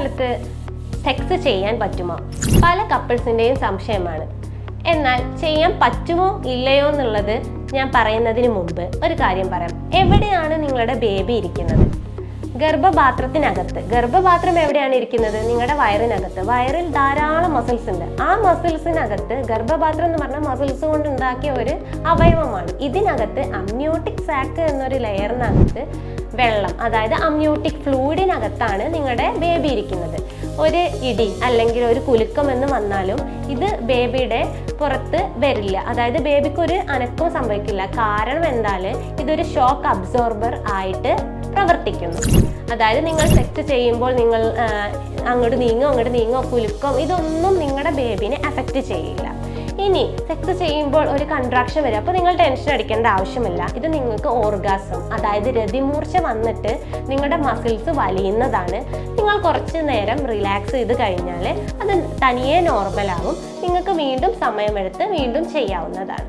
ഗർഭകാലത്ത് സെക്സ് ചെയ്യാൻ പറ്റുമോ? പല കപ്പിൾസിന്റെയും സംശയമാണ്. എന്നാൽ ചെയ്യാൻ പറ്റുമോ ഇല്ലയോ എന്നുള്ളത് ഞാൻ പറയുന്നതിന് മുമ്പ് ഒരു കാര്യം പറയാം. എവിടെയാണ് നിങ്ങളുടെ ബേബി ഇരിക്കുന്നത്? ഗർഭപാത്രത്തിനകത്ത്. ഗർഭപാത്രം എവിടെയാണ് ഇരിക്കുന്നത്? നിങ്ങളുടെ വയറിനകത്ത്. വയറിൽ ധാരാളം മസിൽസ് ഉണ്ട്. ആ മസിൽസിനകത്ത് ഗർഭപാത്രം എന്ന് പറഞ്ഞാൽ മസിൽസ് കൊണ്ട് ഉണ്ടാക്കിയ ഒരു അവയവമാണ്. ഇതിനകത്ത് അമ്യൂട്ടിക് സാക്ക് എന്നൊരു ലെയറിനകത്ത് വെള്ളം അതായത് അമ്യൂട്ടിക് ഫ്ലൂയിഡിനകത്താണ് നിങ്ങളുടെ ബേബി ഇരിക്കുന്നത്. ഒരു ഇടി അല്ലെങ്കിൽ ഒരു കുലുക്കം എന്ന് വന്നാലും ഇത് ബേബിയുടെ പുറത്ത് വരില്ല. അതായത് ബേബിക്ക് ഒരു അനക്കവും സംഭവിക്കില്ല. കാരണം എന്താൽ ഇതൊരു ഷോക്ക് അബ്സോർബർ ആയിട്ട് പ്രവർത്തിക്കുന്നു. അതായത് നിങ്ങൾ സെക്സ് ചെയ്യുമ്പോൾ നിങ്ങൾ അങ്ങോട്ട് നീങ്ങോ അങ്ങോട്ട് നീങ്ങോ കുലുക്കോ ഇതൊന്നും നിങ്ങളുടെ ബേബിനെ അഫക്റ്റ് ചെയ്യില്ല. ഇനി സെക്സ് ചെയ്യുമ്പോൾ ഒരു കൺട്രാക്ഷൻ വരും. അപ്പോൾ നിങ്ങൾ ടെൻഷൻ അടിക്കേണ്ട ആവശ്യമില്ല. ഇത് നിങ്ങൾക്ക് ഓർഗാസം അതായത് രതിമൂർച്ച വന്നിട്ട് നിങ്ങളുടെ മസിൽസ് വലിയുന്നതാണ്. നിങ്ങൾ കുറച്ച് നേരം റിലാക്സ് ചെയ്ത് കഴിഞ്ഞാൽ അത് തനിയെ നോർമലാവും നിങ്ങൾക്ക് വീണ്ടും സമയമെടുത്ത് വീണ്ടും ചെയ്യാവുന്നതാണ്.